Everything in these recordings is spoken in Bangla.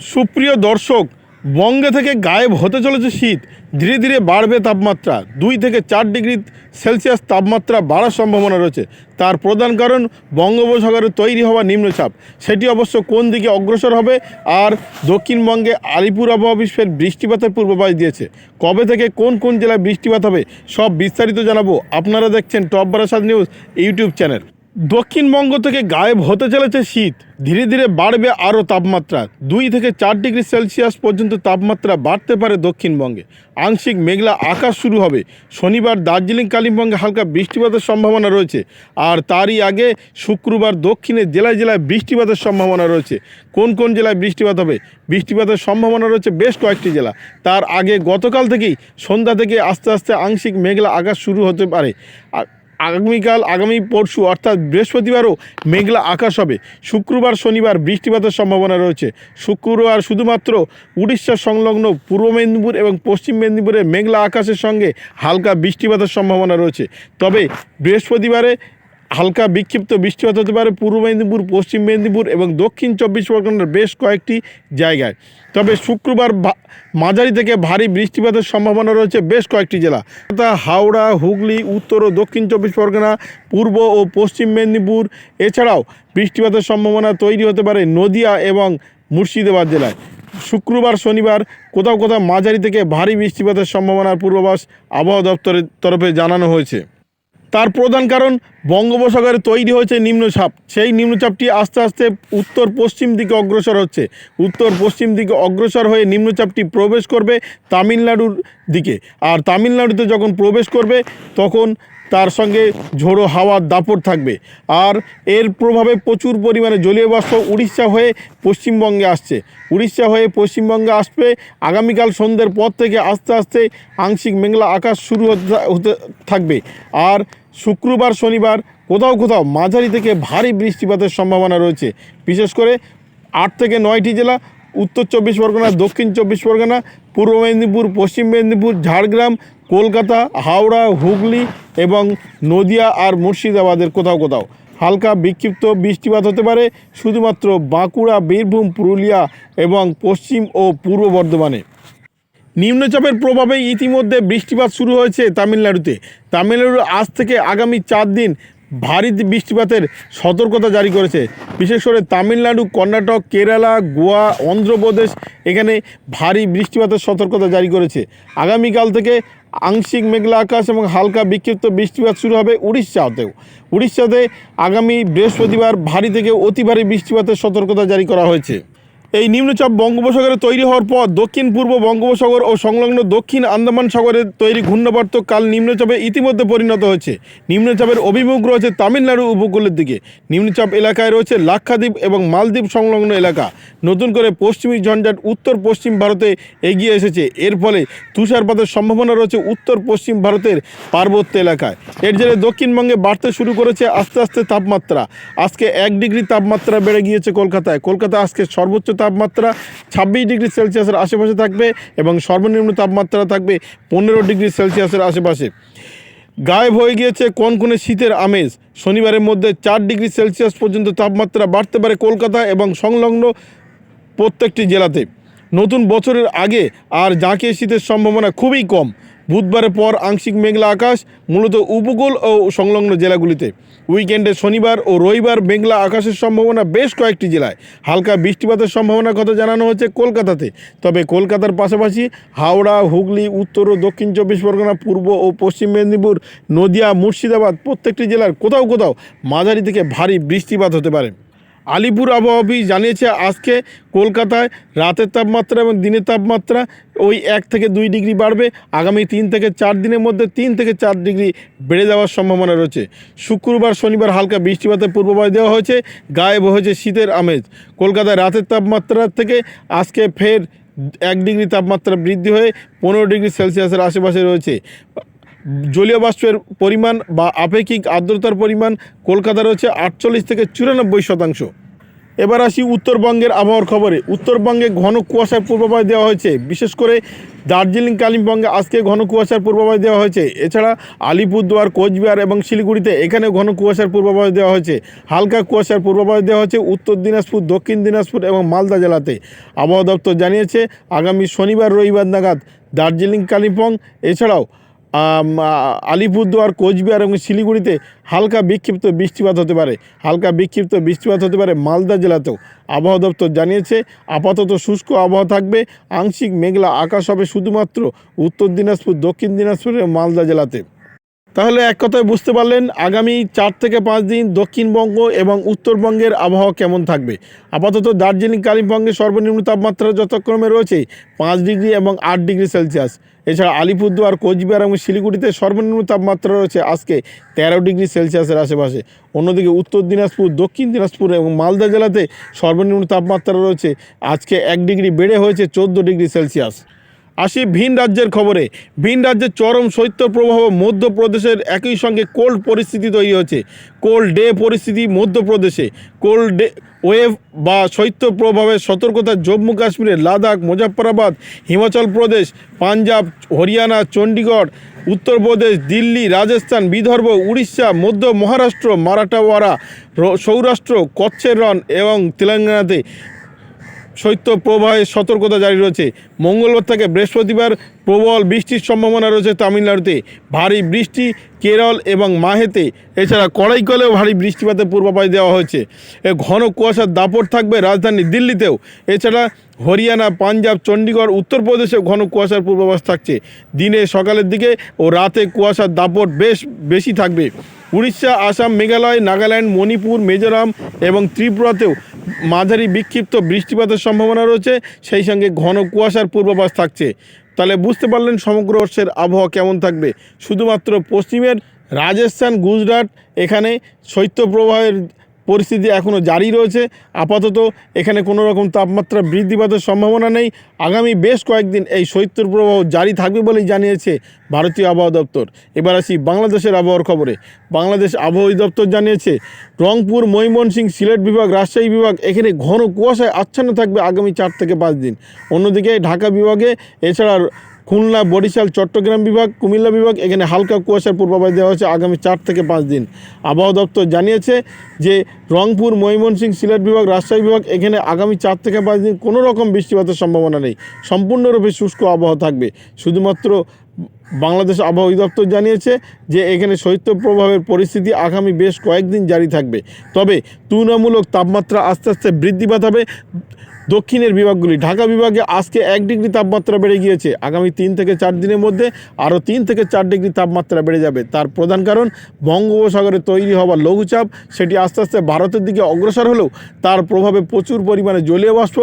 সুপ্রিয় দর্শক, বঙ্গে থেকে গায়েব হতে চলেছে শীত। ধীরে ধীরে বাড়বে তাপমাত্রা। দুই থেকে চার ডিগ্রি সেলসিয়াস তাপমাত্রা বাড়ার সম্ভাবনা রয়েছে। তার প্রধান কারণ, বঙ্গোপসাগরে তৈরি হওয়া নিম্নচাপ। সেটি অবশ্য কোন দিকে অগ্রসর হবে আর দক্ষিণবঙ্গে আলিপুর আবহাওয়া অফিস বৃষ্টিপাতের পূর্বাভাস দিয়েছে। কবে থেকে কোন কোন জেলায় বৃষ্টিপাত হবে, সব বিস্তারিত জানাব। আপনারা দেখছেন top Barasat news YouTube channel. Dakshinbanga থেকে গায়েব হতে চলেছে শীত। ধীরে ধীরে বাড়বে আরও তাপমাত্রা। দুই থেকে চার ডিগ্রি সেলসিয়াস পর্যন্ত তাপমাত্রা বাড়তে পারে দক্ষিণবঙ্গে। আংশিক মেঘলা আকাশ শুরু হবে। শনিবার দার্জিলিং, কালিম্পংয়ে হালকা বৃষ্টিপাতের সম্ভাবনা রয়েছে। আর তারই আগে শুক্রবার দক্ষিণে জেলায় জেলায় বৃষ্টিপাতের সম্ভাবনা রয়েছে। কোন কোন জেলায় বৃষ্টিপাত হবে? বৃষ্টিপাতের সম্ভাবনা রয়েছে বেশ কয়েকটি জেলা। তার আগে গতকাল থেকেই সন্ধ্যা থেকে আস্তে আস্তে আংশিক মেঘলা আকাশ শুরু হতে পারে। আগামীকাল, আগামী পরশু, অর্থাৎ বৃহস্পতিবারও মেঘলা আকাশ হবে। শুক্রবার, শনিবার বৃষ্টিপাতের সম্ভাবনা রয়েছে। শুক্রবার শুধুমাত্র উড়িষ্যা সংলগ্ন পূর্ব মেদিনীপুর এবং পশ্চিম মেদিনীপুরে মেঘলা আকাশের সঙ্গে হালকা বৃষ্টিপাতের সম্ভাবনা রয়েছে। তবে বৃহস্পতিবারে হালকা বিক্ষিপ্ত বৃষ্টিপাত হতে পারে পূর্ব মেদিনীপুর, পশ্চিম মেদিনীপুর এবং দক্ষিণ চব্বিশ পরগনার বেশ কয়েকটি জায়গায়। তবে শুক্রবার মাঝারি থেকে ভারী বৃষ্টিপাতের সম্ভাবনা রয়েছে বেশ কয়েকটি জেলা। তথা হাওড়া, হুগলি, উত্তর ও দক্ষিণ চব্বিশ পরগনা, পূর্ব ও পশ্চিম মেদিনীপুর। এছাড়াও বৃষ্টিপাতের সম্ভাবনা তৈরি হতে পারে নদিয়া এবং মুর্শিদাবাদ জেলায়। শুক্রবার, শনিবার কোথাও কোথাও মাঝারি থেকে ভারী বৃষ্টিপাতের সম্ভাবনার পূর্বাভাস আবহাওয়া দপ্তরের তরফে জানানো হয়েছে। তার প্রধান কারণ, বঙ্গোপসাগরে তৈরি হয়েছে নিম্নচাপ। সেই নিম্নচাপটি আস্তে আস্তে উত্তর পশ্চিম দিকে অগ্রসর হচ্ছে। উত্তর পশ্চিম দিকে অগ্রসর হয়ে নিম্নচাপটি প্রবেশ করবে তামিলনাড়ুর দিকে। আর তামিলনাড়ুতে যখন প্রবেশ করবে, তখন তার সঙ্গে ঝোড়ো হাওয়ার দাপট থাকবে। আর এর প্রভাবে প্রচুর পরিমাণে জলীয় বাষ্প উড়িষ্যা হয়ে পশ্চিমবঙ্গে আসছে। উড়িষ্যা হয়ে পশ্চিমবঙ্গে আসবে, আগামীকাল সন্ধ্যের পর থেকে আস্তে আস্তে আংশিক মেঘলা আকাশ শুরু হতে হতে থাকবে। আর শুক্রবার, শনিবার, কোথাও কোথাও মাঝারি থেকে ভারী বৃষ্টিপাতের সম্ভাবনা রয়েছে। বিশেষ করে আট থেকে নয়টি জেলা, উত্তর চব্বিশ পরগনা, দক্ষিণ চব্বিশ পরগনা, পূর্ব মেদিনীপুর, পশ্চিম মেদিনীপুর, ঝাড়গ্রাম, কলকাতা, হাওড়া, হুগলি এবং নদিয়া আর মুর্শিদাবাদের কোথাও কোথাও। হালকা বিক্ষিপ্ত বৃষ্টিপাত হতে পারে শুধুমাত্র বাঁকুড়া, বীরভূম, পুরুলিয়া এবং পশ্চিম ও পূর্ব বর্ধমানে। নিম্নচাপের প্রভাবে ইতিমধ্যে বৃষ্টিপাত শুরু হয়েছে তামিলনাড়ুতে। তামিলনাড়ু আজ থেকে আগামী চার দিন ভারী বৃষ্টিপাতের সতর্কতা জারি করেছে। বিশেষ করে তামিলনাড়ু, কর্ণাটক, কেরালা, গোয়া, অন্ধ্রপ্রদেশ এখানে ভারী বৃষ্টিপাতের সতর্কতা জারি করেছে। আগামীকাল থেকে আংশিক মেঘলা আকাশ এবং হালকা বিক্ষিপ্ত বৃষ্টিপাত শুরু হবে উড়িষ্যাতেও। উড়িষ্যাতে আগামী বৃহস্পতিবার ভারী থেকে অতি ভারী বৃষ্টিপাতের সতর্কতা জারি করা হয়েছে। এই নিম্নচাপ বঙ্গোপসাগরে তৈরি হওয়ার পর দক্ষিণ, পূর্ব বঙ্গোপসাগর ও সংলগ্ন দক্ষিণ আন্দামান সাগরে তৈরি ঘূর্ণাবর্ত কাল নিম্নচাপে ইতিমধ্যে পরিণত হয়েছে। নিম্নচাপের অভিমুখ রয়েছে তামিলনাড়ু উপকূলের দিকে। নিম্নচাপ এলাকায় রয়েছে লাক্ষাদ্বীপ এবং মালদ্বীপ সংলগ্ন এলাকা। নতুন করে পশ্চিমী ঝঞ্ঝাট উত্তর পশ্চিম ভারতে এগিয়ে এসেছে। এর ফলে তুষারপাতের সম্ভাবনা রয়েছে উত্তর পশ্চিম ভারতের পার্বত্য এলাকায়। এর জেরে দক্ষিণবঙ্গে বাড়তে শুরু করেছে আস্তে আস্তে তাপমাত্রা। আজকে এক ডিগ্রি তাপমাত্রা বেড়ে গিয়েছে কলকাতায়। কলকাতা আজকে সর্বোচ্চ তাপমাত্রা ছাব্বিশ ডিগ্রি সেলসিয়াসের আশেপাশে থাকবে এবং সর্বনিম্ন তাপমাত্রা থাকবে পনেরো ডিগ্রি সেলসিয়াসের আশেপাশে। গায়েব হয়ে গিয়েছে কোন কনকনে শীতের আমেজ। শনিবারের মধ্যে চার ডিগ্রি সেলসিয়াস পর্যন্ত তাপমাত্রা বাড়তে পারে কলকাতা এবং সংলগ্ন প্রত্যেকটি জেলাতে। নতুন বছরের আগে আর জাঁকিয়ে শীতের সম্ভাবনা খুবই কম। বুধবারের পর আংশিক মেঘলা আকাশ, মূলত উপকূল ও সংলগ্ন জেলাগুলিতে। উইকেন্ডে শনিবার ও রবিবার মেঘলা আকাশের সম্ভাবনা বেশ কয়েকটি জেলায়। হালকা বৃষ্টিপাতের সম্ভাবনার কথা জানানো হয়েছে কলকাতাতে। তবে কলকাতার পাশাপাশি হাওড়া, হুগলি, উত্তর ও দক্ষিণ চব্বিশ পরগনা, পূর্ব ও পশ্চিম মেদিনীপুর, নদিয়া, মুর্শিদাবাদ প্রত্যেকটি জেলার কোথাও কোথাও মাঝারি থেকে ভারী বৃষ্টিপাত হতে পারে। আলিপুর আবহাওয়া জানিয়েছে, আজকে কলকাতায় রাতের তাপমাত্রা এবং দিনের তাপমাত্রা ওই এক থেকে দুই ডিগ্রি বাড়বে। আগামী তিন থেকে চার দিনের মধ্যে তিন থেকে চার ডিগ্রি বেড়ে যাওয়ার সম্ভাবনা রয়েছে। শুক্রবার, শনিবার হালকা বৃষ্টিপাতের পূর্বাভাস দেওয়া হয়েছে, গায়েব হয়েছে শীতের আমেজ। কলকাতায় রাতের তাপমাত্রা থেকে আজকে ফের এক ডিগ্রি তাপমাত্রা বৃদ্ধি হয়ে পনেরো ডিগ্রি সেলসিয়াসের আশেপাশে রয়েছে। জলীয় বাষ্পের পরিমাণ বা আপেক্ষিক আর্দ্রতার পরিমাণ কলকাতা রয়েছে আটচল্লিশ থেকে চুরানব্বই শতাংশ। এবার আসি উত্তরবঙ্গের আবহাওয়ার খবরে। উত্তরবঙ্গে ঘন কুয়াশার পূর্বাভাস দেওয়া হয়েছে। বিশেষ করে দার্জিলিং, কালিম্পংয়ে আজকে ঘন কুয়াশার পূর্বাভাস দেওয়া হয়েছে। এছাড়া আলিপুরদুয়ার, কোচবিহার এবং শিলিগুড়িতে এখানেও ঘন কুয়াশার পূর্বাভাস দেওয়া হয়েছে। হালকা কুয়াশার পূর্বাভাস দেওয়া হয়েছে উত্তর দিনাজপুর, দক্ষিণ দিনাজপুর এবং মালদা জেলাতে। আবহাওয়া দপ্তর জানিয়েছে, আগামী শনিবার রবিবার নাগাদ দার্জিলিং, কালিম্পং, এছাড়াও আলিপুরদুয়ার, কোচবিহার এবং শিলিগুড়িতে হালকা বিক্ষিপ্ত বৃষ্টিপাত হতে পারে। হালকা বিক্ষিপ্ত বৃষ্টিপাত হতে পারে মালদা জেলাতেও। আবহাওয়া দপ্তর জানিয়েছে, আপাতত শুষ্ক আবহাওয়া থাকবে। আংশিক মেঘলা আকাশ হবে শুধুমাত্র উত্তর দিনাজপুর, দক্ষিণ দিনাজপুর এবং মালদা জেলাতে। তাহলে এক কথায় বুঝতে পারলেন আগামী চার থেকে পাঁচ দিন দক্ষিণবঙ্গ এবং উত্তরবঙ্গের আবহাওয়া কেমন থাকবে। আপাতত দার্জিলিং, কালিম্পংয়ে সর্বনিম্ন তাপমাত্রা যথাক্রমে রয়েছে পাঁচ ডিগ্রি এবং আট ডিগ্রি সেলসিয়াস। এছাড়া আলিপুরদুয়ার, কোচবিহার এবং শিলিগুড়িতে সর্বনিম্ন তাপমাত্রা রয়েছে আজকে তেরো ডিগ্রি সেলসিয়াসের আশেপাশে। অন্যদিকে উত্তর দিনাজপুর, দক্ষিণ দিনাজপুর এবং মালদা জেলাতে সর্বনিম্ন তাপমাত্রা রয়েছে আজকে এক ডিগ্রি, বেড়ে হয়েছে চোদ্দ ডিগ্রি সেলসিয়াস। আসি ভিন রাজ্যের খবরে। ভিন রাজ্যের চরম শৈত্যপ্রবাহ মধ্যপ্রদেশের একই সঙ্গে কোল্ড পরিস্থিতি তৈরি হয়েছে। কোল্ড ডে পরিস্থিতি মধ্যপ্রদেশে। কোল্ড ডে ওয়েভ বা শৈত্যপ্রভাবের সতর্কতা জম্মু কাশ্মীরের লাদাখ মুজাফরাবাদ হিমাচল প্রদেশ, পাঞ্জাব, হরিয়ানা চণ্ডীগড় উত্তরপ্রদেশ, দিল্লি, রাজস্থান, বিদর্ভ, উড়িষ্যা, মধ্য মহারাষ্ট্র মারাঠাওয়াড়া সৌরাষ্ট্র, কচ্ছের রন এবং তেলেঙ্গানাতে শৈত্য প্রবাহে সতর্কতা জারি রয়েছে। মঙ্গলবার থেকে বৃহস্পতিবার প্রবল বৃষ্টির সম্ভাবনা রয়েছে তামিলনাড়ুতে। ভারী বৃষ্টি, কেরল এবং মাহেতে। এছাড়া কড়াইকলেও ভারী বৃষ্টিপাতের পূর্বাভাস দেওয়া হয়েছে। এ ঘন কুয়াশার দাপট থাকবে রাজধানী দিল্লিতেও। এছাড়া হরিয়ানা, পাঞ্জাব চণ্ডীগড় উত্তরপ্রদেশেও ঘন কুয়াশার পূর্বাভাস থাকছে। দিনে সকালের দিকে ও রাতে কুয়াশার দাপট বেশ বেশি থাকবে। উড়িষ্যা, আসাম, মেঘালয়, নাগাল্যান্ড, মণিপুর, মিজোরাম এবং ত্রিপুরাতেও মাঝারি বিক্ষিপ্ত বৃষ্টিপাতের সম্ভাবনা রয়েছে। সেই সঙ্গে ঘন কুয়াশার পূর্বাভাস থাকছে। তাহলে বুঝতে পারলেন সমগ্র বর্ষের আবহাওয়া কেমন থাকবে। শুধুমাত্র পশ্চিমের রাজস্থান, গুজরাট, এখানে শৈত্যপ্রবাহের পরিস্থিতি এখনও জারি রয়েছে। আপাতত এখানে কোনো রকম তাপমাত্রা বৃদ্ধি বৃদ্ধিপাতের সম্ভাবনা নেই। আগামী বেশ কয়েকদিন এই শৈত্যপ্রবাহ জারি থাকবে বলেই জানিয়েছে ভারতীয় আবহাওয়া দপ্তর। এবার আসি বাংলাদেশের আবহাওয়ার খবরে। বাংলাদেশ আবহাওয়া দপ্তর জানিয়েছে, রংপুর, ময়মনসিংহ, সিলেট বিভাগ, রাজশাহী বিভাগ এখানে ঘন কুয়াশায় আচ্ছন্ন থাকবে আগামী চার থেকে পাঁচ দিন। অন্যদিকে ঢাকা বিভাগে এছাড়া খুলনা, বরিশাল, চট্টগ্রাম বিভাগ, কুমিল্লা বিভাগ, এখানে হালকা কুয়াশার পূর্বাভাস দেওয়া হয়েছে আগামী চার থেকে পাঁচ দিন। আবহাওয়া দপ্তর জানিয়েছে যে রংপুর, ময়মনসিংহ, সিলেট বিভাগ, রাজশাহী বিভাগ এখানে আগামী চার থেকে পাঁচ দিন কোনো রকম বৃষ্টিপাতের সম্ভাবনা নেই। সম্পূর্ণরূপে শুষ্ক আবহাওয়া থাকবে। শুধুমাত্র বাংলাদেশ আবহাওয়া অধিদপ্তর জানিয়েছে যে এখানে শৈত্যপ্রবাহের পরিস্থিতি আগামী বেশ কয়েকদিন জারি থাকবে। তবে তুলনামূলক তাপমাত্রা আস্তে আস্তে বৃদ্ধিপাত হবে। দক্ষিণের বিভাগগুলি। ঢাকা বিভাগে আজকে এক ডিগ্রি তাপমাত্রা বেড়ে গিয়েছে। আগামী তিন থেকে চার দিনের মধ্যে আরও তিন থেকে চার ডিগ্রি তাপমাত্রা বেড়ে যাবে। তার প্রধান কারণ, বঙ্গোপসাগরে তৈরি হওয়া লঘুচাপ, সেটি আস্তে আস্তে ভারতের দিকে অগ্রসর হলেও তার প্রভাবে প্রচুর পরিমাণে জলীয় বাষ্প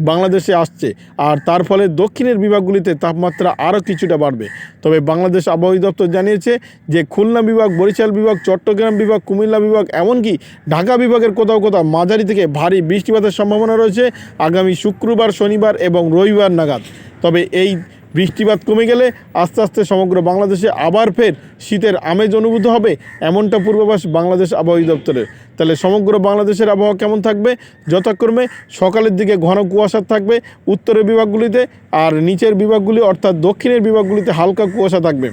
বাংলাদেশে আসছে। আর তার ফলে দক্ষিণের বিভাগগুলিতে তাপমাত্রা আরও কিছুটা বাড়বে। তবে বাংলাদেশ আবহাওয়া দপ্তর জানিয়েছে যে, খুলনা বিভাগ, বরিশাল বিভাগ, চট্টগ্রাম বিভাগ, কুমিল্লা বিভাগ, এমনকি ঢাকা বিভাগের কোথাও কোথাও মাঝারি থেকে ভারী বৃষ্টিপাতের সম্ভাবনা রয়েছে। আগামী শুক্রবার, শনিবার এবং রবিবার নাগাদ। তবে এই বৃষ্টিপাত কমে গেলে আস্তে আস্তে সমগ্র বাংলাদেশে আবার ফের শীতের আমেজ অনুভূত হবে, এমনটা পূর্বাভাস বাংলাদেশ আবহাওয়া দপ্তরের তাহলে সমগ্র বাংলাদেশের আবহাওয়া কেমন থাকবে? যথাক্রমে সকালের দিকে ঘন কুয়াশা থাকবে উত্তরের বিভাগগুলিতে আর নিচের বিভাগগুলি অর্থাৎ দক্ষিণের বিভাগগুলিতে হালকা কুয়াশা থাকবে।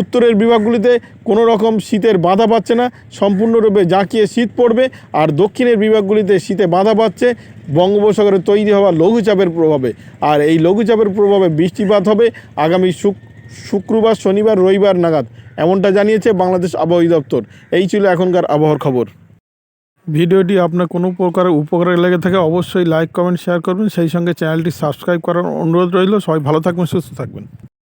উত্তরের বিভাগগুলিতে কোনো রকম শীতের বাধা পাচ্ছে না। সম্পূর্ণরূপে জাঁকিয়ে শীত পড়বে আর দক্ষিণের বিভাগগুলিতে শীতে বাধা পাচ্ছে। বঙ্গোপসাগরে তৈরি হওয়া লঘুচাপের প্রভাবে। আর এই লঘুচাপের প্রভাবে বৃষ্টিপাত হবে আগামী শুক শুক্রবার, শনিবার, রবিবার নাগাদ। এমনটা জানিয়েছে বাংলাদেশ আবহাওয়া দপ্তর। এই ছিল এখনকার আবহাওয়ার খবর। ভিডিওটি আপনার কোনো প্রকার উপকারে লেগে থাকে অবশ্যই লাইক, কমেন্ট, শেয়ার করবেন। সেই সঙ্গে চ্যানেলটি সাবস্ক্রাইব করার অনুরোধ রইল। সবাই ভালো থাকবেন, সুস্থ থাকবেন।